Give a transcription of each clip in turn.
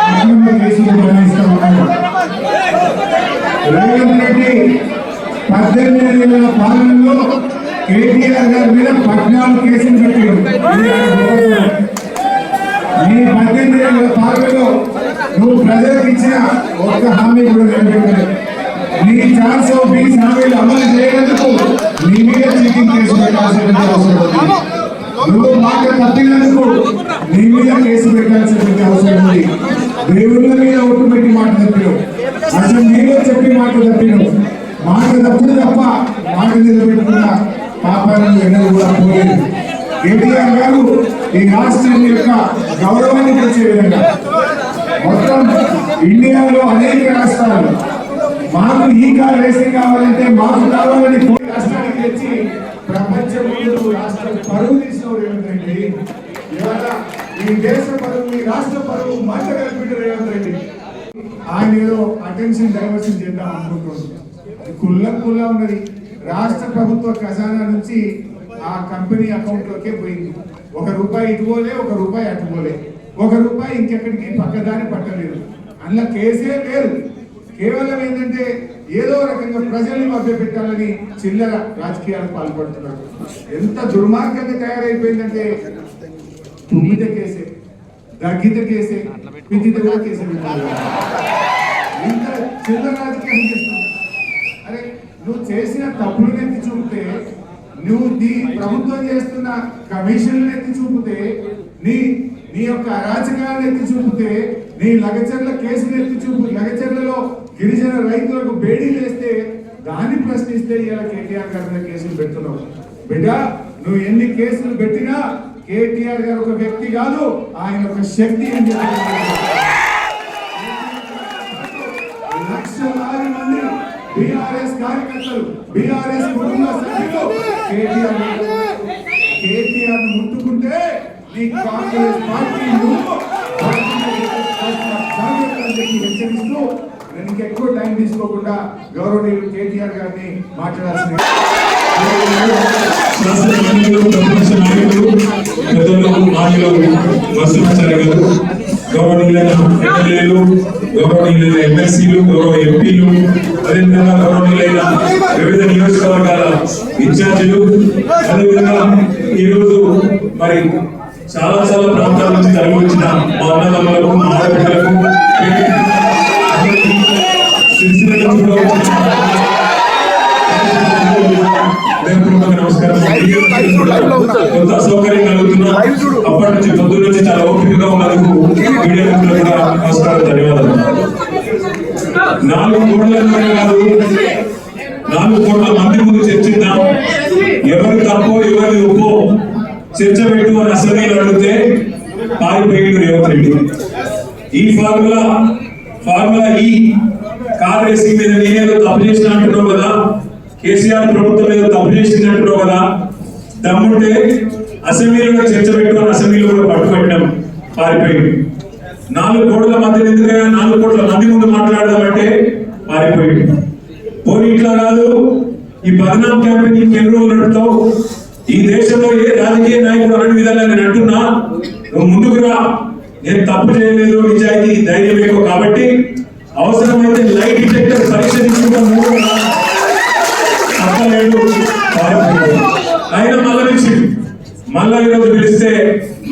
రాష్ట్రంలో కేసులు నిర్వహిస్తూ ఉన్నారు రేవంత్ పద్దెనిమిది నెలల పాలనలో కేటీఆర్ గారి మీద పద్నాలుగు కేసులు పెట్టారు నీ పద్దెనిమిది నెలల పాలనలో నువ్వు ప్రజలకు ఇచ్చిన ఒక్క హామీ కూడా నిలబెట్టలేదు నీ ఛాన్స్ హామీలు అమలు చేయనందుకు నీ మీద చీటింగ్ కేసు పెట్టాల్సిన అవసరం నువ్వు మాట తప్పినందుకు నీ మీద కేసు పెట్టాల్సినటువంటి అవసరం ఉంది దేవుళ్ళ మీద ఒట్టు పెట్టి మాట తప్పినావు అసలు నీలో చెప్పి మాట తప్పినావు మాట తప్పుడు తప్ప మాట నిలబెట్టుకున్న పాపాలను ఎన్నడూ కూడా పోలేదు కేటీఆర్ గారు ఈ రాష్ట్రం యొక్క గౌరవాన్ని పెంచే విధంగా. మొత్తం ఇండియాలో అనేక రాష్ట్రాలు. మాకు ఈ కార్ రేసింగ్ కావాలంటే మాకు కావాలని రాష్ట్రానికి తెచ్చి ప్రపంచం ముందు రాష్ట్రం పరువు తీసిన రేవంత్ ఇవాళ ఈ దేశ పరువు ఈ రాష్ట్ర పరువు మంట కలిపిన రేవంత్ ఆయన ఏదో అటెన్షన్ డైవర్షన్ చేద్దాం కుల్ల కుల్ల ఉన్నది. రాష్ట్ర ప్రభుత్వ ఖజానా నుంచి ఆ కంపెనీ అకౌంట్ లోకే పోయింది. ఒక రూపాయి ఇటు పోలే ఒక రూపాయి అటు పోలే ఒక రూపాయి ఇంకెక్కడికి పక్కదారి పట్టలేదు. అందులో కేసే లేదు. కేవలం ఏంటంటే ఏదో రకంగా ప్రజల్ని మభ్యపెట్టాలని చిల్లర రాజకీయాలు పాల్పడుతున్నారు. ఎంత దుర్మార్గంగా తయారైపోయిందంటే తుమ్మిద కేసే దగ్గిత కేసే పిచ్చిత కూడా కేసే ఇంత చిల్లర రాజకీయం చేస్తున్నారు. అరే నువ్వు చేసిన తప్పులు ఎత్తి చూపితే నువ్వు నీ ప్రభుత్వం చేస్తున్న కమిషన్లు ఎత్తి చూపితే నీ నీ యొక్క అరాచకాన్ని ఎత్తి చూపితే నీ లగచర్ల కేసులు ఎత్తి చూపు లగచర్లలో గిరిజన రైతులకు బేడీలు వేస్తే దాన్ని ప్రశ్నిస్తే ఇలా కేటీఆర్ గారి మీద కేసులు పెడుతున్నావు. బిడ్డ నువ్వు ఎన్ని కేసులు పెట్టినా కేటీఆర్ గారు ఒక వ్యక్తి కాదు ఆయన ఒక శక్తి అని లక్షలాది మంది బీఆర్ఎస్ కార్యకర్తలు బీఆర్ఎస్ కుటుంబ సభ్యులు కేటీఆర్ కేటీఆర్ ముట్టుకుంటే కాంగ్రెస్ పార్టీలు జాగ్రత్తలు హెచ్చరిస్తూ నేను ఇంకెక్కువ టైం తీసుకోకుండా గౌరవనీయులు కేటీఆర్ గారిని మాట్లాడాల్సింది. గౌరవనీయులైన ఎమ్మెల్యేలు గౌరవనీయులైన ఎమ్మెల్సీలు గౌరవ ఎంపీలు అదేవిధంగా గౌరవనీయులైన వివిధ నియోజకవర్గాల ఇన్ఛార్జీలు అదేవిధంగా ఈరోజు మరి చాలా చాలా ప్రాంతాల నుంచి తరలి వచ్చిన మా అన్నదమ్ములకు మా ఆడపిల్లలకు కొంత అసౌకర్యం కలుగుతున్నా అప్పటి నుంచి పొద్దున్న నుంచి చాలా ఓపికగా ఉన్నందుకు మీడియా మిత్రులకు కూడా నమస్కారం ధన్యవాదాలు. నాలుగు కాదు నాలుగు కోట్ల మంది ముందు చర్చిద్దాం ఎవరు తప్పో ఎవరి ఒప్పో? చర్చ పెట్టు అని అసలు అడిగితే పారిపోయిండు రేవంత్ రెడ్డి. ఈ formula formula E car racing మీద నేనేదో తప్పు చేసిన అంటున్నావు కదా కేసీఆర్ ప్రభుత్వం ఏదో తప్పు చేసింది అంటున్నావు కదా దమ్ముంటే అసెంబ్లీలో చర్చ పెట్టుకొని అసెంబ్లీలో కూడా పట్టుబట్టినాం పారిపోయింది. నాలుగు కోట్ల మధ్య ఎందుకైనా నాలుగు కోట్ల మంది ముందు మాట్లాడదామంటే పారిపోయింది. పోనీ ఇట్లా కాదు ఈ బదనాం క్యాంపెయిన్ ఇంకెన్ని రోజులు నడుపుతావు? ఈ దేశంలో ఏ రాజకీయ నాయకుడు అనే విధంగా నేను అంటున్నా నువ్వు ముందుకు రా. నేను తప్పు చేయలేదు నిజాయితీ ధైర్యం ఎక్కువ కాబట్టి అవసరమైతే లైట్ డిటెక్టర్ పరీక్ష తీసుకుంటా మూడు తప్పలేదు. ఆయన మళ్ళా పిలిచిండు మళ్ళా ఈరోజు పిలిస్తే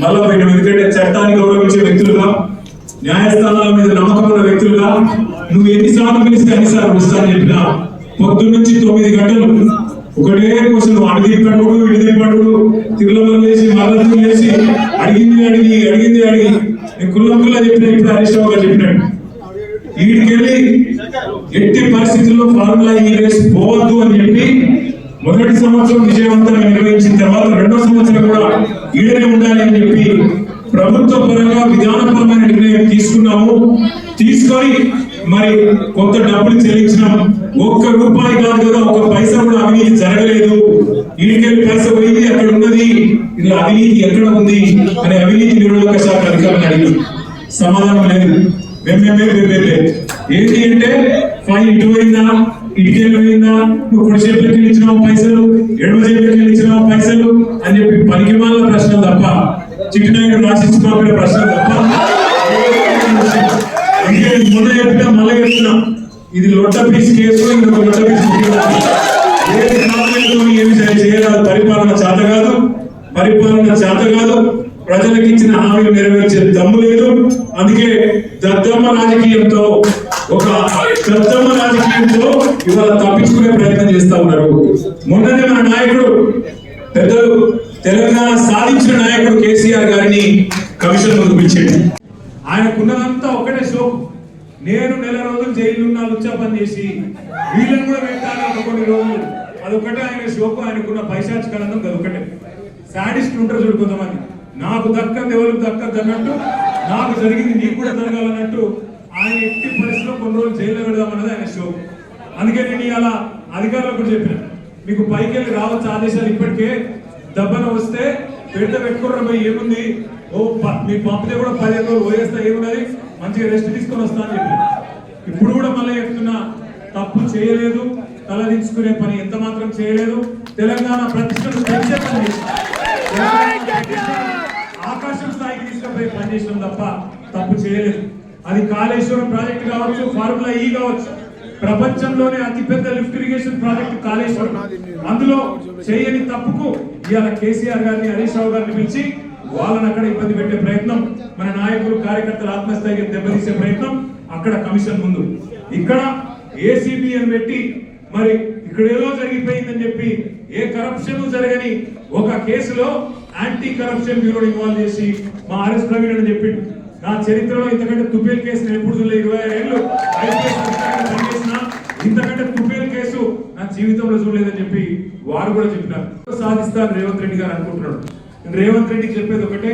మళ్ళా పోయిన ఎందుకంటే చట్టాన్ని గౌరవించే వ్యక్తులుగా న్యాయస్థానాల మీద నమ్మకం ఉన్న వ్యక్తులుగా నువ్వు ఎన్నిసార్లు పిలిస్తే అన్నిసార్లు వస్తానని చెప్పినా పొద్దున్న నుంచి తొమ్మిది గంటలు ఒకటే క్వశ్చన్ అటు తిప్పడు ఇటు తిప్పడు తిరుమల చేసి మద్దతు చేసి అడిగింది అడిగి అడిగింది అడిగి. నేను కుల్లం కుల్లా చెప్పిన ఇప్పుడు హరీష్ రావు గారు చెప్పినాడు వీడికెళ్ళి ఎట్టి పరిస్థితుల్లో ఫార్ములా ఈ రేస్ పోవద్దు అని చెప్పి మొదటి సంవత్సరం విజయవంతంగా నిర్వహించిన తర్వాత రెండో సంవత్సరం కూడా ఈడనే ఉండాలి అని చెప్పి ప్రభుత్వ పరంగా విధానపరమైన నిర్ణయం తీసుకున్నాము. తీసుకొని మరి కొంత డబ్బులు చెల్లించినాం. ఒక్క రూపాయి కాదు కదా ఒక పైసా కూడా అవినీతి జరగలేదు. ఈడికెళ్ళి పైస పోయింది అక్కడ ఉన్నది. ఇలా అవినీతి ఎక్కడ ఉంది అని అవినీతి నిరోధక శాఖ అధికారులు అడిగి సమాధానం లేదు. మేమేమే మేమేమే ఏంటి అంటే ఫైన్ ఇటు పోయిందా? ఇటుకెళ్ళి పోయిందా? నువ్వు కుడి చేతులకి ఇచ్చినావు పైసలు. ఎడమ చేతులకి ఇచ్చినావు పైసలు. అని చెప్పి పనికి మాల ప్రశ్న తప్ప చిట్టినాయుడు రాసిచ్చి పంపిన ప్రశ్నలు తప్ప అందుకే మొన్న చెప్పినా మళ్ళీ చెప్తున్నా ఇది లొట్ట పీస్ కేసు ఇంకొక లొట్ట పీస్ ఏమి చేయరాదు పరిపాలన చేత కాదు పరిపాలన చేత కాదు. ప్రజలకు ఇచ్చిన హామీలు నెరవేర్చే దమ్ము లేదు. అందుకే దద్దమ్మ రాజకీయంతో ఒక దద్దమ్మ రాజకీయంతో ఇవాళ తప్పించుకునే ప్రయత్నం చేస్తా ఉన్నారు. మొన్ననే మన నాయకుడు పెద్దలు తెలంగాణ సాధించిన నాయకుడు కేసీఆర్ గారిని కమిషన్ ముందుకు ఆయనకున్నదంతా ఒకటే షోకు నేను నెల రోజులు జైలు లుచ్చా పని చేసి వీళ్ళని కూడా పెట్టాలి ఒక కొన్ని రోజులు. అదొకటే ఆయన షోకు ఆయనకున్న పైశాచికలందం అదొకటే సాడిస్ట్ ఉంటారు చూడు కొంతమంది. నాకు దక్కదు ఎవరికి దక్కదు అన్నట్టు నాకు జరిగింది నీకు కూడా జరగాలన్నట్టు ఆయన ఎట్టి పరిస్థితిలో కొన్ని రోజులు జైల్లో పెడదామన్నది ఆయన షోకు అందుకే నేను అలా అధికారులకు కూడా చెప్పిన. మీకు పైకి వెళ్ళి రావచ్చు ఆదేశాలు ఇప్పటికే. దెబ్బన వస్తే పెద్ద పెట్టుకోవడం ఏముంది? ఓ ప- పంపితే కూడా పదిహేను రోజులు పోయేస్తా ఏమున్నది? మంచిగా రెస్ట్ తీసుకొని వస్తా అని చెప్పి. ఇప్పుడు కూడా మళ్ళీ చెప్తున్నా తప్పు చేయలేదు తలదించుకునే పని ఎంత మాత్రం చేయలేదు. తెలంగాణ ప్రతిష్టను పెంచే పని ఆకాశం స్థాయికి తీసుకుపోయి పనిచేసిన తప్ప తప్పు చేయలేదు. అది కాళేశ్వరం ప్రాజెక్ట్ కావచ్చు ఫార్ములా ఈ కావచ్చు. ప్రపంచంలోనే అతిపెద్ద లిఫ్ట్ ఇరిగేషన్ ప్రాజెక్ట్ కాళేశ్వరం. అందులో చేయని తప్పుకు ఇవాళ కేసీఆర్ గారిని హరీష్ రావు గారిని పిలిచి వాళ్ళని అక్కడ ఇబ్బంది పెట్టే ప్రయత్నం మన నాయకులు కార్యకర్తల ఆత్మస్థైర్యం దెబ్బతీసే ప్రయత్నం అక్కడ కమిషన్ ముందు. ఇక్కడ ఏసీబీ అని పెట్టి మరి ఇక్కడ ఏదో జరిగిపోయిందని చెప్పి ఏ కరప్షన్ జరగని ఒక కేసులో యాంటీ కరప్షన్ బ్యూరో ఇన్వాల్వ్ చేసి మా ఆర్ఎస్ ప్రవీణ్ అని చెప్పిండు. నా చరిత్రలో ఇంతకంటే తుపేల్ కేసు నేను ఎప్పుడు చూడలేదు ఇరవై ఆరు ఏళ్ళు పనిచేసిన ఇంతకంటే తుపేల్ కేసు నా జీవితంలో చూడలేదని చెప్పి వారు కూడా చెప్పినారు. సాధిస్తారు రేవంత్ రెడ్డి గారు అనుకుంటున్నాడు. రేవంత్ రెడ్డికి చెప్పేది ఒకటే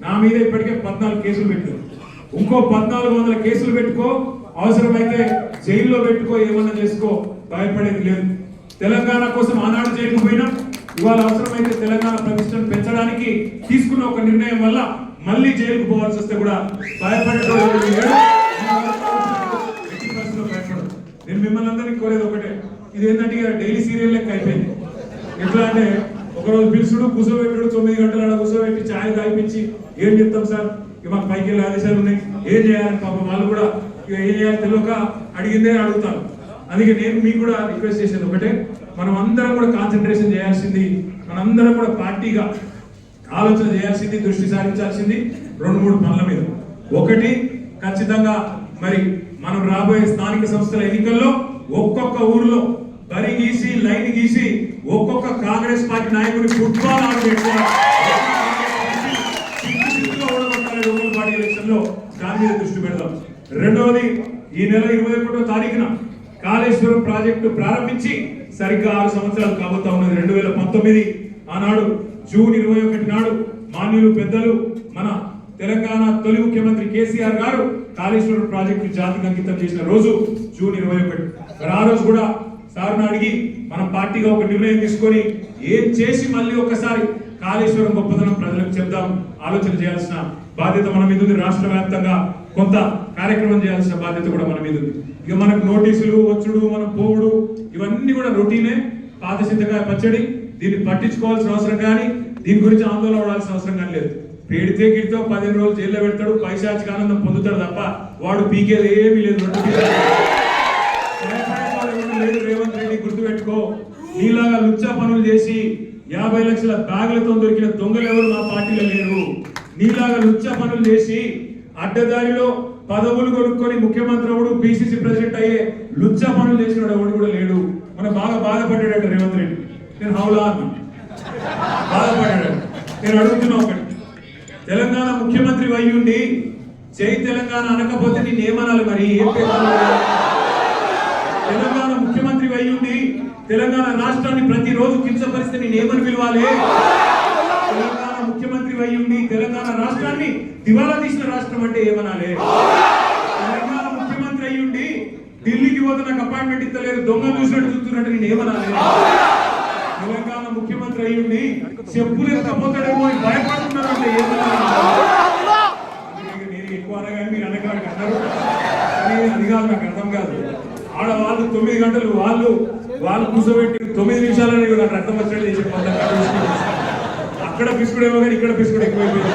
నా మీద ఇప్పటికే పద్నాలుగు కేసులు పెట్టు ఇంకో పద్నాలుగు వందల కేసులు పెట్టుకో అవసరమైతే జైల్లో పెట్టుకో ఏమన్నా చేసుకో భయపడేది లేదు. తెలంగాణ కోసం ఆనాడు జైలుకు పోయినాం ఇవాళ అవసరమైతే తెలంగాణ ప్రతిష్టను పెంచడానికి తీసుకున్న ఒక నిర్ణయం వల్ల మళ్ళీ జైలుకు పోవాల్సి వస్తే కూడా భయపడేది నేను మిమ్మల్ని అందరినీ కోరేది ఒకటే ఇది ఏంటంటే డైలీ సీరియల్ లెక్క అయిపోయింది. ఎట్లా అంటే ఒకరోజు పిలుచుడు కూర్చోబెట్టుడు తొమ్మిది గంటల ఆడ కూర్చోబెట్టి ఛాయ్ తాగిపించి ఏం చెప్తాం సార్? ఇక మాకు పైకి వెళ్ళి ఆదేశాలు ఉన్నాయి. ఏం చేయాలని పాపం వాళ్ళు కూడా ఇక ఏం చేయాలి తెలియక అడిగిందే అడుగుతాను అందుకే నేను మీకు కూడా రిక్వెస్ట్ చేసేది ఒకటే. మనం అందరం కూడా కాన్సన్ట్రేషన్ చేయాల్సింది మనందరం కూడా పార్టీగా ఆలోచన చేయాల్సింది దృష్టి సారించాల్సింది రెండు మూడు పనుల మీద. ఒకటి ఖచ్చితంగా మరి మనం రాబోయే స్థానిక సంస్థల ఎన్నికల్లో ఒక్కొక్క ఊర్లో బరి గీసి లైన్ గీసి ఒక్కొక్క కాంగ్రెస్ పార్టీ నాయకుడి ఫుట్బాల్ ఆడబెట్టి లోకల్ ఎలక్షన్లో దాని మీద దృష్టి పెడదాం. రెండవది ఈ నెల ఇరవై ఒకటో తారీఖున కాళేశ్వరం ప్రాజెక్టు ప్రారంభించి సరిగ్గా ఆరు సంవత్సరాలు కాబోతా ఉన్నది. రెండు వేల పంతొమ్మిది ఆనాడు జూన్ ఇరవై ఒకటి నాడు మాన్యులు పెద్దలు మన తెలంగాణ తొలి ముఖ్యమంత్రి కేసీఆర్ గారు కాళేశ్వరం ప్రాజెక్టు జాతికి అంకితం చేసిన రోజు జూన్ ఇరవై ఒకటి. ఆ రోజు కూడా సార్ను అడిగి మనం పార్టీగా ఒక నిర్ణయం తీసుకొని ఏం చేసి మళ్ళీ ఒక్కసారి కాళేశ్వరం గొప్పతనం ప్రజలకు చెప్దాం ఆలోచన చేయాల్సిన బాధ్యత మన మీద ఉంది. రాష్ట్ర వ్యాప్తంగా కొంత కార్యక్రమం చేయాల్సిన బాధ్యత కూడా మన మీద ఉంది. ఇక మనకు నోటీసులు వచ్చుడు మనం పోవుడు ఇవన్నీ కూడా రొటీనే పాత పచ్చడి దీన్ని పట్టించుకోవాల్సిన అవసరం కానీ దీని గురించి ఆందోళన పడాల్సిన అవసరం కానీ లేదు. పేడితే గిడితో పదిహేను రోజులు జైల్లో పెడతాడు పైశాచిక ఆనందం పొందుతాడు తప్ప వాడు పీకేది ఏమీ లేదు. నీలాగా లుచ్చా పనులు చేసి యాభై లక్షల బ్యాగులతో దొరికిన దొంగలు ఎవరు మా పార్టీలో లేరు. నీలాగా లుచ్చా పనులు చేసి అడ్డదారిలో పదవులు కొనుక్కొని ముఖ్యమంత్రి అవుడు పిసిసి ప్రెసిడెంట్ అయ్యే లుచ్చా పనులు చేసిన ఎవడు కూడా లేడు. మన బాగా బాధపడ్డాడు రేవంత్ రెడ్డి. నేను హౌలా బాధపడ్డాడు నేను అడుగుతున్నా ఒకటి. తెలంగాణ ముఖ్యమంత్రి అయ్యుండి చేయి తెలంగాణ అనకపోతే నేను ఏమనాలి మరి? ఏం పేరు అనాలి? తెలంగాణ ముఖ్యమంత్రి అయ్యుండి తెలంగాణ రాష్ట్రాన్ని ప్రతిరోజు కించపరిస్తే నేను ఏమని పిలవాలి? తెలంగాణ ముఖ్యమంత్రి అయ్యుండి తెలంగాణ రాష్ట్రాన్ని దివాలా తీసిన రాష్ట్రం అంటే ఏమనాలి? తెలంగాణ ముఖ్యమంత్రి అయ్యుండి ఢిల్లీకి పోతే నాకు అపాయింట్మెంట్ ఇస్తలేరు దొంగ చూసినట్టు చూస్తున్నట్టు నేను ఏమనాలి? తెలంగాణ ముఖ్యమంత్రి అయ్యుండి చెప్పులు ఎత్తపోతాడేమో భయపడుతున్నారు భయపడుతున్నారంటే ఏమనాలి? నేను ఎక్కువ అనగానే మీరు అనగానే అన్నారు కానీ అది కాదు నాకు అర్థం కాదు. ఆడవాళ్ళు తొమ్మిది గంటలు వాళ్ళు వాళ్ళు కూర్చోబెట్టి తొమ్మిది నిమిషాలని నాకు అర్థం వచ్చేది చేసి అక్కడ పిసుకుడేమో కానీ ఇక్కడ పిసుకుడు ఎక్కువైపోయింది.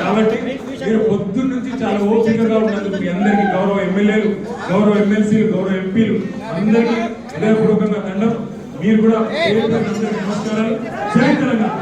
కాబట్టి మీరు పొద్దున్న నుంచి చాలా ఓపికగా ఉన్నందుకు మీ అందరికీ గౌరవ ఎమ్మెల్యేలు గౌరవ ఎమ్మెల్సీలు గౌరవ ఎంపీలు అందరికీ హృదయపూర్వకంగా దండం. మీరు కూడా నమస్కారాలు. జై తెలంగాణ.